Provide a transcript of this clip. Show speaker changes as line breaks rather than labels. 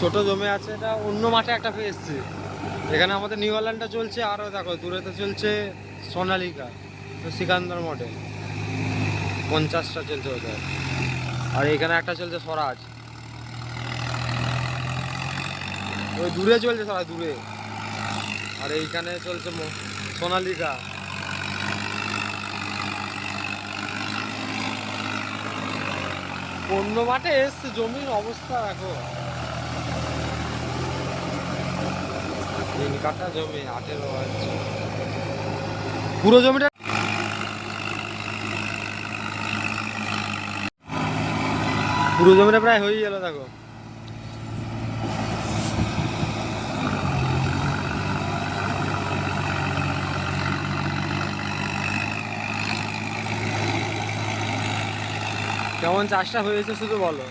ছোট জমি আছে, এটা অন্য মাঠে একটা পেয়েছি এখানে আমাদের নিউ আইল্যান্ডটা চলছে আরও দেখো, দূরেতে চলছে সোনালিকা সিকান্দর মঠে। পঞ্চাশটা চলছে ওদের। আর এখানে একটা চলছে স্বরাজ। ওই দূরে চলছে সবাই দূরে। আর এইখানে চলছে সোনালিকা অন্য মাঠে এসছে, জমির অবস্থা দেখো। পুরো জমিটা পুরো জমিটা প্রায় হয়ে গেল দেখো। কেমন চাষটা হয়েছে শুধু বলো?